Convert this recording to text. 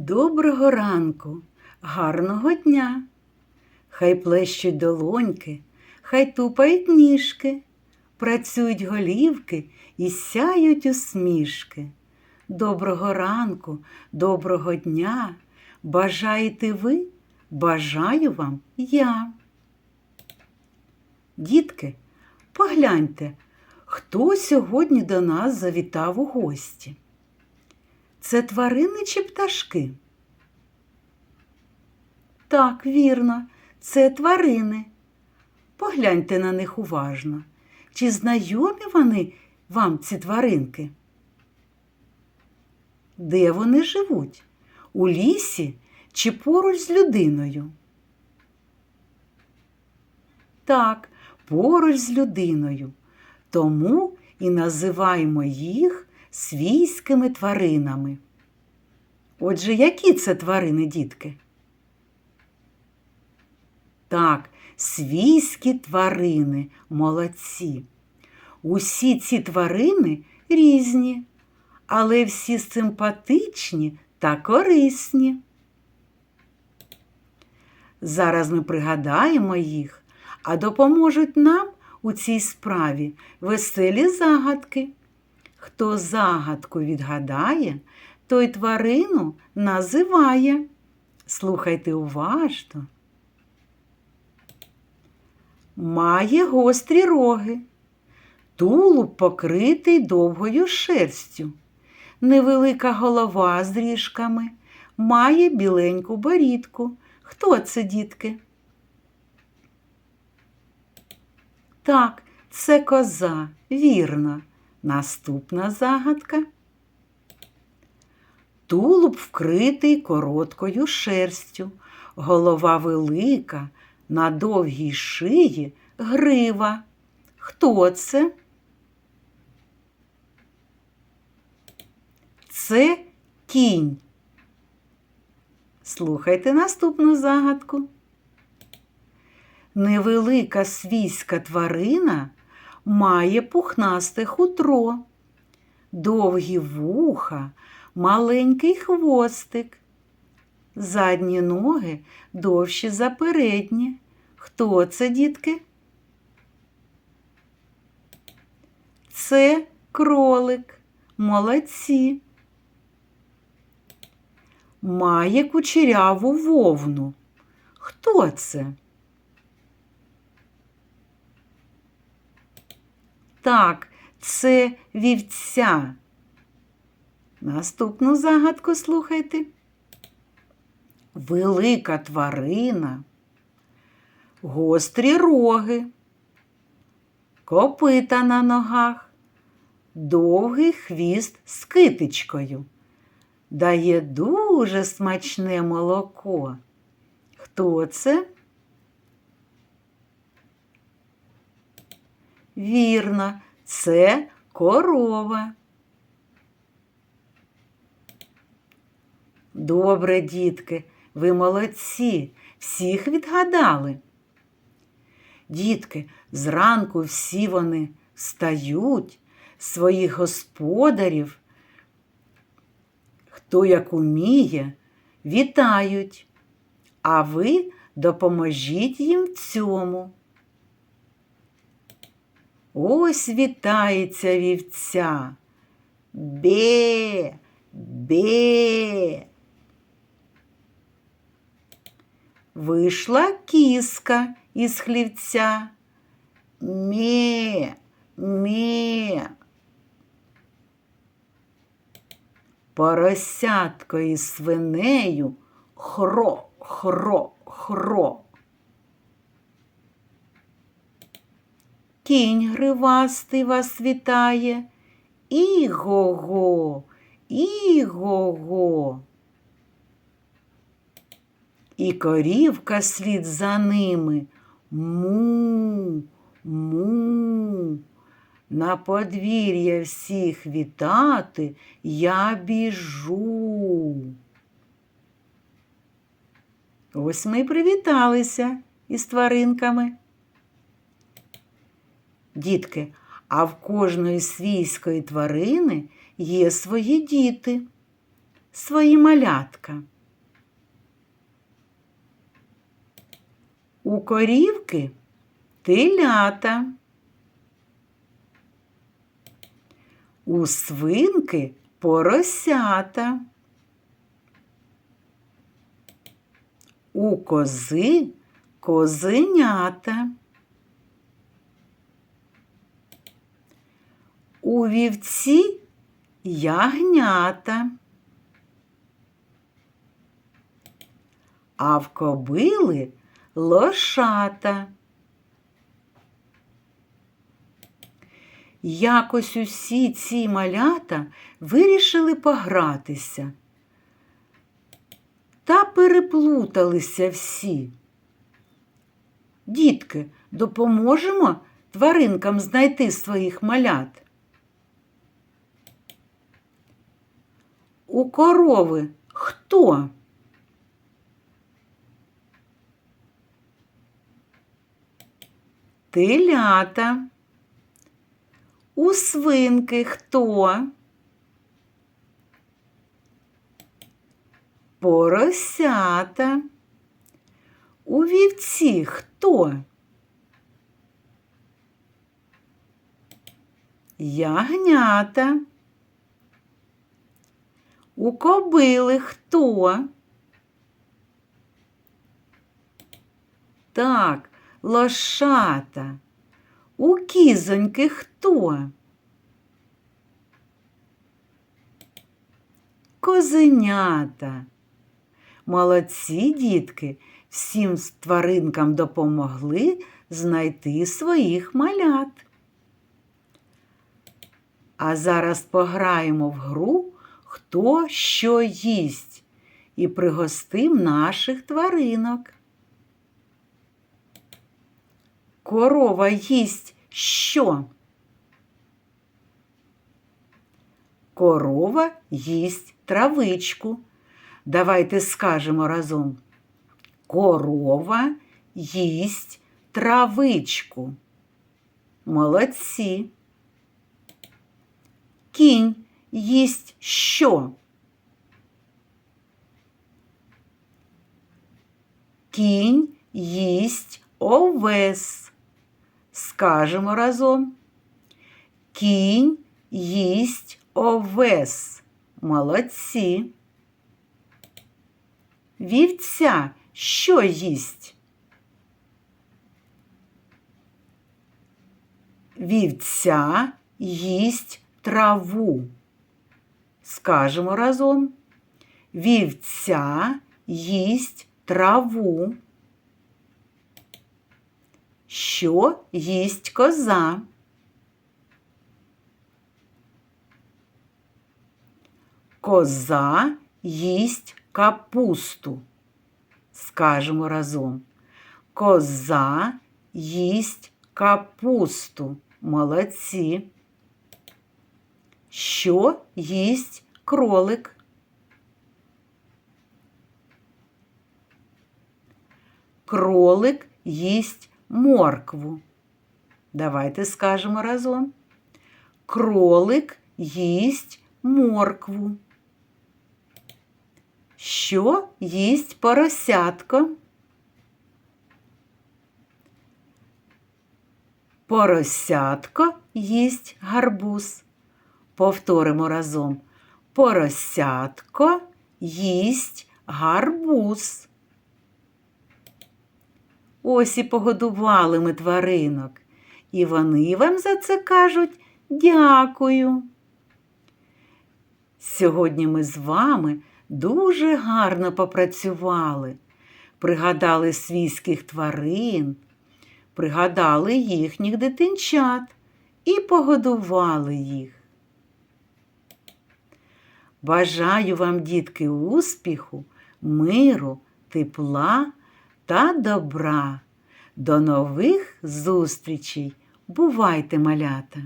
Доброго ранку, гарного дня. Хай плещуть долоньки, хай тупають ніжки, працюють голівки і сяють усмішки. Доброго ранку, доброго дня. Бажаєте ви, бажаю вам я. Дітки, погляньте, хто сьогодні до нас завітав у гості. Це тварини чи пташки? Так, вірно, це тварини. Погляньте на них уважно. Чи знайомі вони вам ці тваринки? Де вони живуть? У лісі чи поруч з людиною? Так, поруч з людиною. Тому і називаємо їх свійськими тваринами. Отже, які це тварини, дітки? Так, свійські тварини, молодці. Усі ці тварини різні, але всі симпатичні та корисні. Зараз ми пригадаємо їх, а допоможуть нам у цій справі веселі загадки. Хто загадку відгадає, той тварину називає. Слухайте уважно. Має гострі роги, тулуб покритий довгою шерстю, невелика голова з ріжками, має біленьку борідку. Хто це, дітки? Так, це коза, вірно. Наступна загадка. Тулуб вкритий короткою шерстю, голова велика, на довгій шиї грива. Хто це? Це кінь. Слухайте наступну загадку. Невелика свійська тварина має пухнасте хутро, довгі вуха, маленький хвостик. Задні ноги довші за передні. Хто це, дітки? Це кролик. Молодці. Має кучеряву вовну. Хто це? Так, це вівця. Наступну загадку слухайте. Велика тварина, гострі роги, копита на ногах, довгий хвіст з китичкою. Дає дуже смачне молоко. Хто це? Вірно, це корова. Добре, дітки, ви молодці, всіх відгадали. Дітки, зранку всі вони встають, своїх господарів, хто як уміє, вітають, а ви допоможіть їм в цьому. Ось вітається вівця. Бе, бе. Вийшла кіска із хлівця. Ме, ме. Поросятко із свинею хро, хро, хро. Кінь гривастий вас вітає. Іго-го, іго-го. І корівка слід за ними. Му, му. На подвір'я всіх вітати я біжу. Ось ми привіталися із тваринками. Дітки, а в кожної свійської тварини є свої діти. свої малятка? У корівки телята. У свинки поросята. У кози козенята. У вівці ягнята. А в кобили лошата. Якось усі ці малята вирішили погратися. Та переплуталися всі. Дітки, допоможемо тваринкам знайти своїх малят. У корови хто? Телята. У свинки хто? Поросята. У вівці хто? Ягнята. У кобили хто? Так, лошата. У кізоньки хто? Козенята. Молодці дітки, всім тваринкам допомогли знайти своїх малят. А зараз пограємо в гру Хто що їсть і пригостим наших тваринок. Корова їсть що? Корова їсть травичку. Давайте скажемо разом. Корова їсть травичку. Молодці. Кінь їсть що? Кінь їсть овес. Скажемо разом. Кінь їсть овес. Молодці. Вівця що їсть? Вівця їсть траву. Скажемо разом. Вівця їсть траву. Що їсть коза? Коза їсть капусту. Скажемо разом. Коза їсть капусту. Молодці. Що їсть кролик? Кролик їсть моркву. Давайте скажемо разом. Кролик їсть моркву. Що їсть поросятко? Поросятко їсть гарбуз. Повторимо разом. Поросятко їсть гарбуз. Ось і погодували ми тваринок, і вони вам за це кажуть дякую. Сьогодні ми з вами дуже гарно попрацювали, пригадали свійських тварин, пригадали їхніх дитинчат і погодували їх. Бажаю вам, дітки, успіху, миру, тепла та добра. До нових зустрічей. Бувайте, малята!